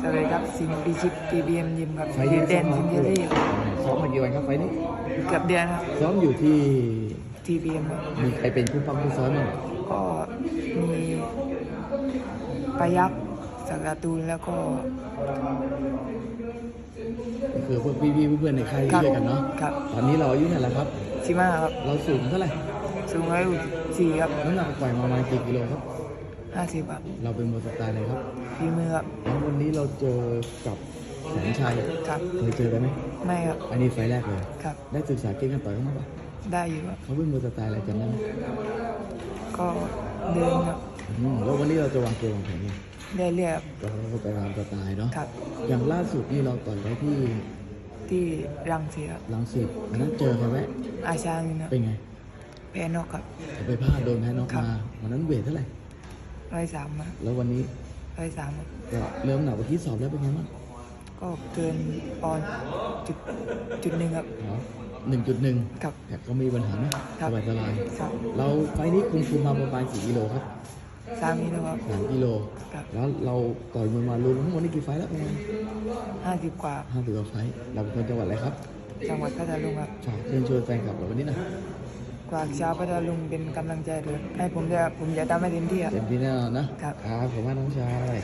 สวัสดีครับสิงห์ปีชิปทีบีเอ็มยิมครับไฟล์ยืนี้นเด่นสิงห์เจรี่ซ้อมมากี่วันครับไฟล์นี้เกือบเดือนครับ ซ้อมอยู่ที่ทีบีเอ็มมีใครเป็นผู้ฟังผู้ซ้อมบ้างก็มีปยักษ์สักการ์ตูนแล้วก็ก็คือพวกพี่ๆเพื่อนๆในค่ายที่ช่วยกันเนาะครับตอนนี้เราอายุเท่าไหร่แล้วครับ ชิมาครับ เราสูงเท่าไหร่สูงร้อยสี่ครับน้ำหนักปล่อยมาประมาณกี่กิโลครับ ห้าสิบครับเราเป็นมวยสไตล์อะไรครับฝีมือครับแล้ววันนี้เราเจอกับแสนชัยครับเคยเจอกันไหมไม่ครับ อันนี้ไฟล์แรกเลยครับ ได้ศึกษาเก่งกันต่อยเขาบ้างปะได้อยู่ครับเขาเป็นมวยสไตล์อะไรกันได้ไหมก็เดินครับอืมแล้ววันนี้เราจะวางเกมวางแผนยังไงได้เรียบเราก็ไปตามสไตล์เนาะครับ อย่างล่าสุดนี่เราต่อยไว้ที่ที่รังสีครับลังสิตวันนั้นเจอใครไหมอาชานี่นะเป็นไงแพ้นอกครับไปพลาดโดนแพ้น็อกครับมาวันนั้นเวทเท่าไหร่ ร้อยสามครับแล้ววันนี้ร้อยสามครับก็เริ่มหนักเมื่อกี้สอบแล้วเป็นไงบ้างก็เกินปอนด์จุดจุดหนึ่งครับ หนึ่งจุดหนึ่งครับแต่ก็มีปัญหาไหมครัสบบายสบายครับๆเราไฟล์นี้คุมคุมมาประมาณกี่กิโลครับสามนี้นะครับ สามกิโล ครับ แล้วเราต่อยมวยมารวมทั้งหมดนี่กี่ไฟล์แล้วประมาณห้าสิบกว่าห้าสิบกว่าไฟล์เราเป็นคนจังหวัดอะไรครับจังหวัดพัทลุงครับฝากเชิญชวนแฟนคลับเราวันนี้หนะ กวากชาวพัทลุงเป็นกำลังใจด้วยให้ผมจะผมจะทำให้เต็มที่ครับ เต็มที่แน่นอนนะครับ ครับผมว่าน้องชาย